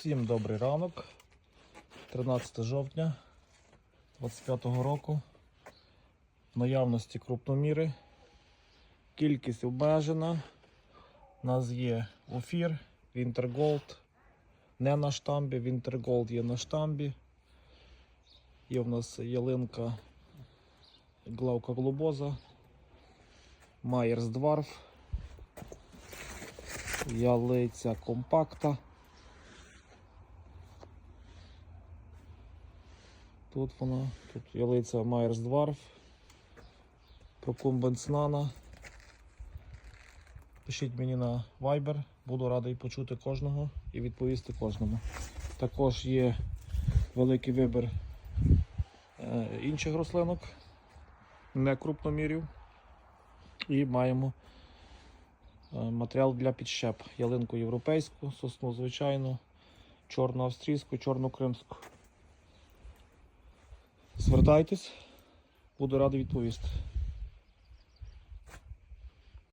Всім добрий ранок. 13 жовтня 25-го року. Наявності крупноміри. Кількість обмежена. У нас є офір, Winter Не на штамбі, Winter є на штамбі. Є в нас ялинка Главка глубоза, Майерс Дварф, ялиця компакта. Тут вона, тут ялиця Майерс Дварф, Прокумбенс Нана. Пишіть мені на Viber, буду радий почути кожного і відповісти кожному. Також є великий вибір е, інших рослинок, не крупномірів. І маємо е, матеріал для підщеп. Ялинку європейську, сосну звичайну, чорну австрійську, чорну кримську. Звертайтесь, буду радий відповісти.